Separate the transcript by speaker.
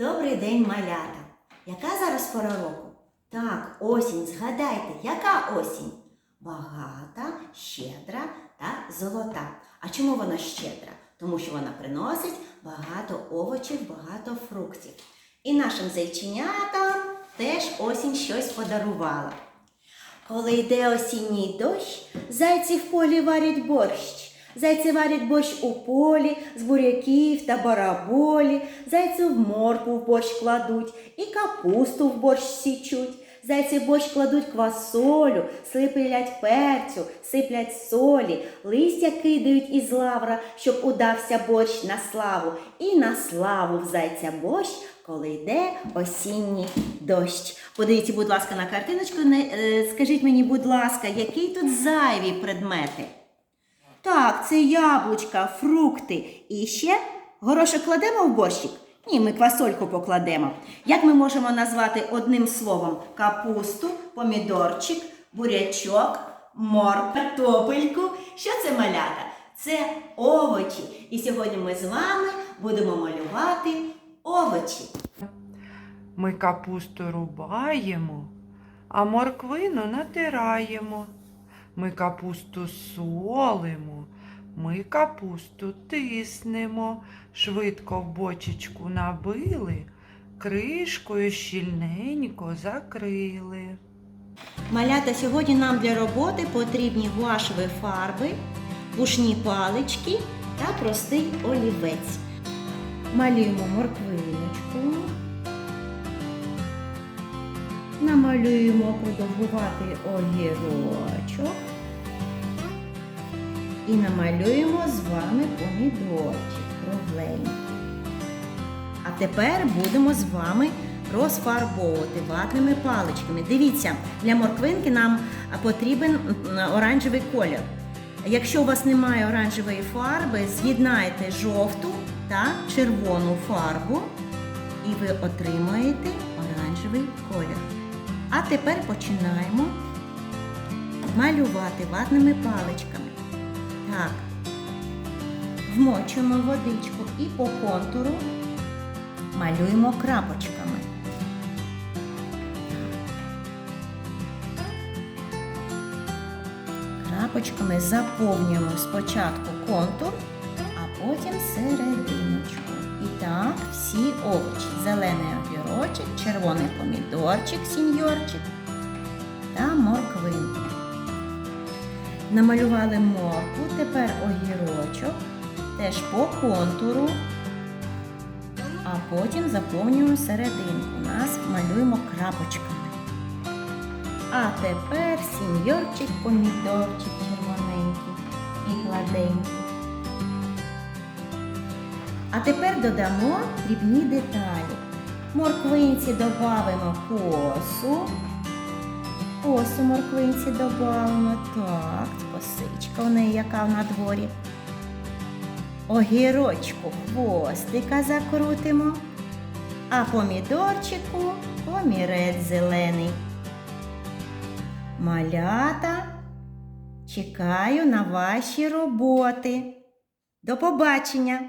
Speaker 1: Добрий день, малята! Яка зараз пора року? Так, осінь, згадайте, яка осінь? Багата, щедра та золота. А чому вона щедра? Тому що вона приносить багато овочів, багато фруктів. І нашим зайченятам теж осінь щось подарувала. Коли йде осінній дощ, зайці в полі варять борщ. Зайці варять борщ у полі з буряків та бараболі, зайці в моркву в борщ кладуть і капусту в борщ січуть. Зайці в борщ кладуть квасолю, сиплять перцю, сиплять солі, листя кидають із лавра, щоб удався борщ на славу. І на славу в зайця борщ, коли йде осінній дощ. Подивіться, будь ласка, на картиночку. Е, скажіть мені, будь ласка, які тут зайві предмети? Так, це яблучка, фрукти. І ще горошок кладемо в борщик? Ні, ми квасольку покладемо. Як ми можемо назвати одним словом капусту, помідорчик, бурячок, мор, картопельку? Що це малята? Це овочі. І сьогодні ми з вами будемо малювати овочі.
Speaker 2: Ми капусту рубаємо, а морквину натираємо. Ми капусту солимо, ми капусту тиснемо, швидко в бочечку набили, кришкою щільненько закрили.
Speaker 1: Малята, сьогодні нам для роботи потрібні гуашеві фарби, пушні палички та простий олівець. Малюємо морквиночку. Намалюємо продовгуватий огірочок. І намалюємо з вами помідорчик кругленький. А тепер будемо з вами розфарбовувати ватними паличками. Дивіться, для морквинки нам потрібен оранжевий колір. Якщо у вас немає оранжевої фарби, з'єднайте жовту та червону фарбу, і ви отримаєте оранжевий колір. А тепер починаємо малювати ватними паличками. Так, вмочуємо водичку і по контуру малюємо крапочками. Крапочками заповнюємо спочатку контур, а потім серединочку. Так, всі овочі. Зелений огірочок, червоний помідорчик, сіньорчик та морквинку. Намалювали моркву, тепер огірочок, теж по контуру а потім заповнюємо серединку. Нас малюємо крапочками. А тепер сіньорчик, помідорчик червоненький і гладенький. А тепер додамо дрібні деталі. Морквинці додамо косу. Косу морквинці додамо. Так, косичка у неї яка на дворі. Огірочку хвостика закрутимо, а помідорчику помірець зелений. Малята, чекаю на ваші роботи. До побачення!